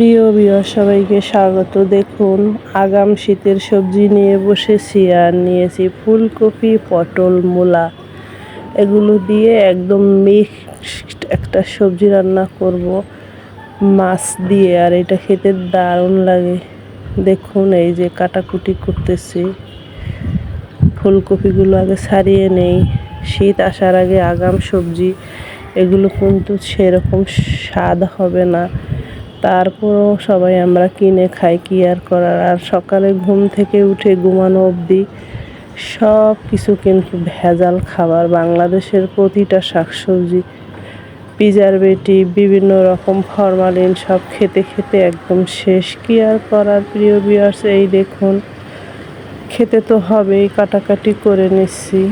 প্রিয় বিয় সবাইকে স্বাগত। দেখুন, আগাম শীতের সবজি নিয়ে বসেছি আর নিয়েছি ফুলকপি, পটল, মূলা। এগুলো দিয়ে একদম মিক্সড একটা সবজি রান্না করব। মাছ দিয়ে, আর এটা খেতে দারুণ লাগে। দেখুন, এই যে কাটাকুটি করতেছি। ফুলকপিগুলো আগে ছাড়িয়ে নেই। শীত আসার আগে আগাম সবজি, এগুলো কিন্তু সেরকম স্বাদ হবে না। তারপরও সবাই আমরা কিনে খাই, কি আর করার? আর সকালে ঘুম থেকে উঠে ঘুমানো অবধি সব কিছু কিন্তু ভেজাল খাবার। বাংলাদেশের প্রতিটা শাকসবজি বেটি বিভিন্ন রকম ফরমালিন সব খেতে খেতে একদম শেষ। কি আর করার প্রিয় বিয়ার্স এই দেখুন, খেতে তো হবেই, কাটাকাটি করে নিচ্ছি।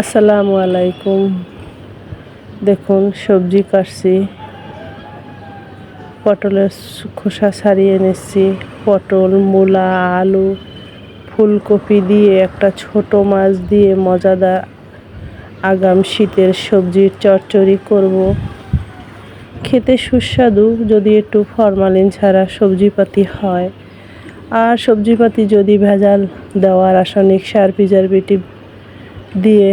আসসালামু আলাইকুম। দেখুন, সবজি কাটছি। পটলের খোসা ছাড়িয়ে নিচ্ছি পটল, মূলা, আলু, ফুলকপি দিয়ে একটা ছোট মাছ দিয়ে মজাদার আগাম শীতের সবজির চচ্চড়ি করব। খেতে সুস্বাদু, যদি একটু ফরমালিন ছাড়া সবজিপাতি হয়। আর সবজিপাতি যদি ভেজাল দেওয়া রাসায়নিক সার বিটি দিয়ে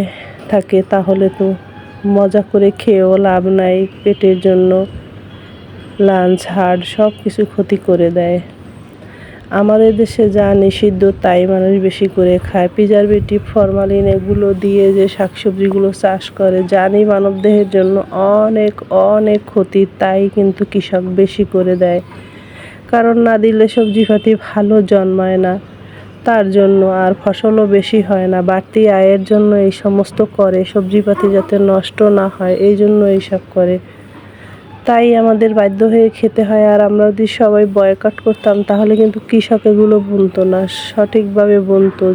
থাকে, তাহলে তো মজা করে খেয়েও লাভ নাই পেটের জন্য। লাঞ্চ হার্ট সব কিছু ক্ষতি করে দেয়। আমাদের দেশে যা নিষিদ্ধ, তাই মানুষ বেশি করে খায়। প্রিজারভেটিভ ফরমালিন এগুলো দিয়ে যে শাকসবজিগুলো চাষ করে, জানি মানবদেহের জন্য অনেক অনেক ক্ষতি, তাই কিন্তু কৃষক বেশি করে দেয়। কারণ না দিলে সবজিপাতি ভালো জন্মায় না। তার জন্য আর ফসলও বেশি হয় না। বাড়তি আয়ের জন্য এই সমস্ত করে, সবজিপাতি যাতে নষ্ট না হয়, এই জন্য এইসব করে। তাই আমাদের বাধ্য হয়ে খেতে হয় আর আমরা যদি সবাই বয়কট করতাম, তাহলে কিন্তু কৃষক এগুলো বুনতো না। সঠিকভাবে বুনতো।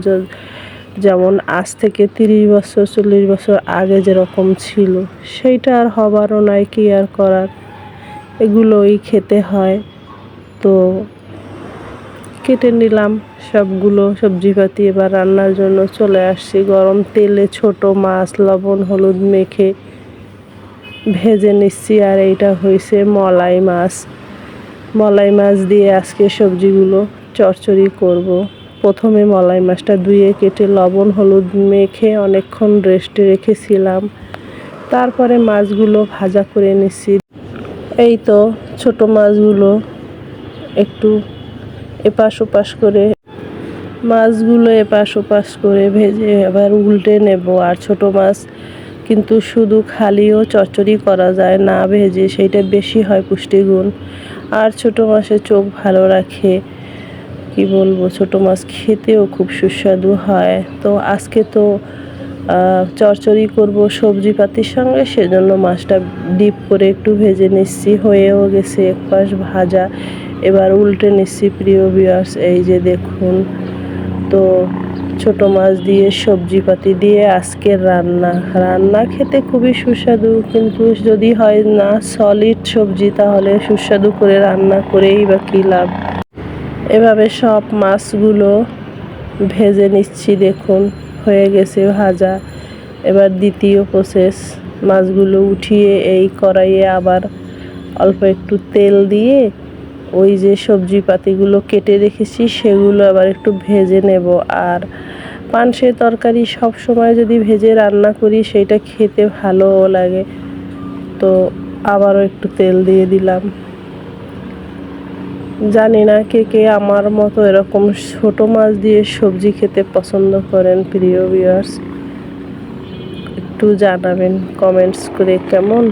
যেমন আজ থেকে তিরিশ বছর, চল্লিশ বছর আগে যেরকম ছিল, সেইটা আর হবারও নাই কি আর করার। এগুলোই খেতে হয়। তো কেটে নিলাম সবগুলো সবজিপাতি। এবার রান্নার জন্য চলে আসছি। গরম তেলে ছোট মাছ, লবণ, হলুদ মেখে ভেজে নিচ্ছি আর এইটা হয়েছে মলাই মাছ। মলাই মাছ দিয়ে আজকে সবজিগুলো চচ্চড়ি করব। প্রথমে মলাই মাছটা ধুয়ে কেটে লবণ, হলুদ মেখে অনেকক্ষণ রেস্টে রেখেছিলাম। তারপরে মাছগুলো ভাজা করে নিচ্ছি। এই তো ছোট মাছগুলো একটু এপাশ ওপাশ করে মাছগুলো এপাশ ওপাশ করে ভেজে আবার উল্টে নেব। আর ছোট মাছ কিন্তু শুধু খালিও চচ্চড়ি করা যায় না ভেজে, সেইটা বেশি হয় পুষ্টিগুণ। আর ছোটো মাছের চোখ ভালো রাখে, কি বলব, ছোটো মাছ খেতেও খুব সুস্বাদু হয়। তো আজকে তো চচ্চড়ি করব সবজি পাতির সঙ্গে, সেজন্য মাছটা ডিপ করে একটু ভেজে নিচ্ছি। হয়েও গেছে এক পাশ ভাজা, এবার উল্টে নিচ্ছি প্রিয় বিয়ার্স এই যে দেখুন। তো ছোট মাছ দিয়ে সবজি পাতি দিয়ে আজকের রান্না। রান্না খেতে খুবই সুস্বাদু, কিন্তু যদি হয় না সলিড সবজি, তাহলে সুস্বাদু করে রান্না করেই বা কী লাভ? এভাবে সব মাছগুলো ভেজে নিচ্ছি, দেখুন, হয়ে গেছে ভাজা। এবার দ্বিতীয় প্রসেস মাছগুলো উঠিয়ে এই কড়াইয়ে আবার অল্প একটু তেল দিয়ে ওই যে সবজি পাতিগুলো কেটে রেখেছি, সেগুলো আবার একটু ভেজে নেব। আর পানসের তরকারি সব সময় যদি ভেজে রান্না করি, সেটা খেতে ভালোও লাগে। তো আবারও একটু তেল দিয়ে দিলাম। জানি না কে কে আমার মতো এরকম ছোট মাছ দিয়ে সবজি খেতে পছন্দ করেন, প্রিয় ভিউয়ার্স একটু জানাবেন কমেন্টস করে কেমন?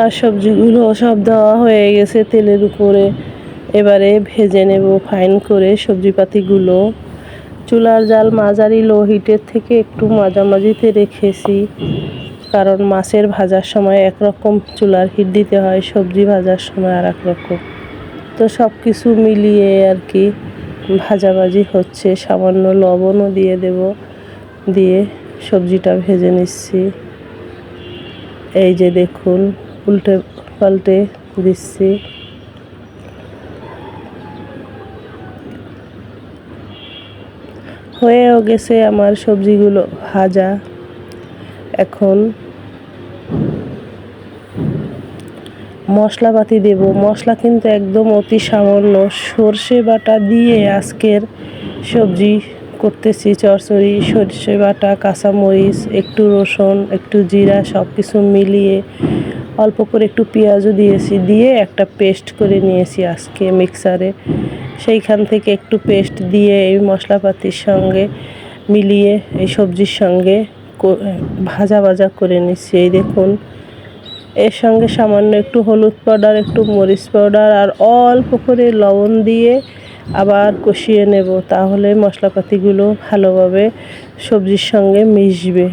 আর সবজিগুলো সব দেওয়া হয়ে গেছে তেলের উপরে। এবারে ভেজে নেব ফাইন করে সবজিপাতিগুলো। চুলার জাল মাঝারি লো হিটের থেকে একটু মাঝামাঝিতে রেখেছি। কারণ মাছের ভাজার সময় একরকম চুলার হিট দিতে হয়, সবজি ভাজার সময় আর রকম। তো সব কিছু মিলিয়ে আর কি ভাজাভাজি হচ্ছে। সামান্য লবণও দিয়ে দেব, দিয়ে সবজিটা ভেজে নিচ্ছি। এই যে দেখুন উল্টে পাল্টে দিচ্ছি। হয়েও গেছে আমার সবজিগুলো ভাজা। এখন মশলাপাতি দেব। মশলা কিন্তু একদম অতি সামান্য। সর্ষে বাটা দিয়ে আজকের সবজি করতেছি। চরচড়ি, সর্ষে বাটা, কাঁচামরিচ, একটু রসুন, একটু জিরা সব কিছু মিলিয়ে অল্প করে একটু পেঁয়াজও দিয়েছি, দিয়ে একটা পেস্ট করে নিয়েছি আজকে মিক্সারে। সেইখান থেকে একটু পেস্ট দিয়ে এই মশলাপাতির সঙ্গে মিলিয়ে এই সবজির সঙ্গে ভাজা ভাজা করে নিচ্ছি। এই দেখুন, এর সঙ্গে সামান্য একটু হলুদ পাউডার, একটু মরিচ পাউডার আর অল্প করে লবণ দিয়ে আবার কষিয়ে নেব, তাহলে মশলাপাতিগুলো ভালোভাবে সবজির সঙ্গে মিশবে।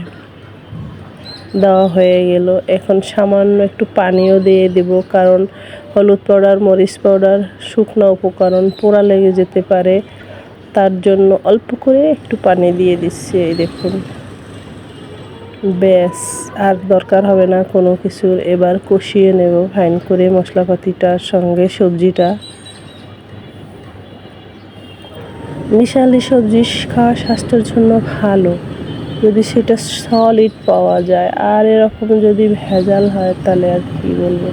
দেওয়া হয়ে গেল। এখন সামান্য একটু পানিও দিয়ে দেব, কারণ হলুদ পাউডার, মরিচ পাউডার, শুকনো উপকরণ পোড়া লেগে যেতে পারে। তার জন্য অল্প করে একটু পানি দিয়ে দিচ্ছি, এই দেখুন। ব্যাস, আর দরকার হবে না কোনো কিছুর। এবার কষিয়ে নেব ফাইন করে মশলাপাতিটার সঙ্গে সবজিটা। মিশালি সবজি খাওয়া স্বাস্থ্যের জন্য ভালো। যদি সেটা সলিড পাওয়া যায়, আর এরকম যদি ভেজাল হয় তাহলে আর কি বলব?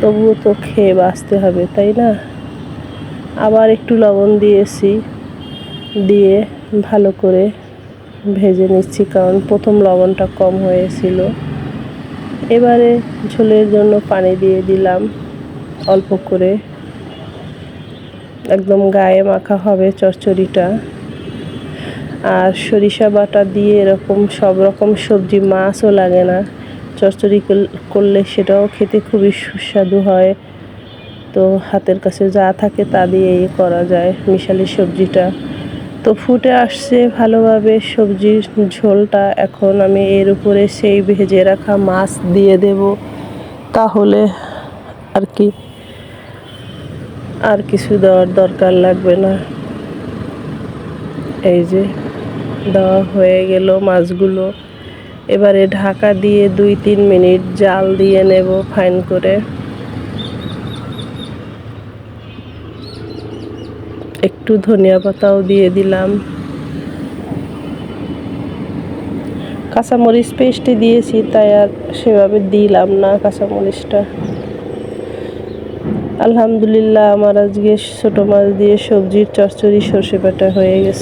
তবুও তো খেয়ে বাঁচতে হবে, তাই না? আবার একটু লবণ দিয়েছি, দিয়ে ভালো করে ভেজে নিচ্ছি, কারণ প্রথম লবণটা কম হয়েছিল। এবারে ঝোলের জন্য পানি দিয়ে দিলাম, অল্প করে। একদম গায়ে মাখা হবে চচ্চড়িটা। আর সরিষা বাটা দিয়ে এরকম সব রকম সবজি, মাছও লাগে না। চচ্চড়ি করলে সেটাও খেতে খুবই সুস্বাদু হয়। তো হাতের কাছে যা থাকে তা দিয়েই করা যায় মিশালি সবজিটা। তো ফুটে আসছে ভালোভাবে সবজির ঝোলটা। এখন আমি এর উপরে সেই ভেজে রাখা মাছ দিয়ে দেব। তাহলে আর কি, আর কিছু দেওয়ার দরকার লাগবে না। এই যে দেওয়া হয়ে গেল মাছগুলো। এবারে ঢাকা দিয়ে দুই তিন মিনিট জাল দিয়ে নেব ফাইন করে। একটু ধনিয়া পাতাও দিয়ে দিলাম। কাঁচামরিচ পেস্টে দিয়েছি, তাই আর সেভাবে দিলাম না কাঁচামরিচটা। আলহামদুলিল্লাহ, আমার আজকে ছোটো মাছ দিয়ে সবজির চচ্চড়ি, সর্ষে বাটা হয়ে গেছে।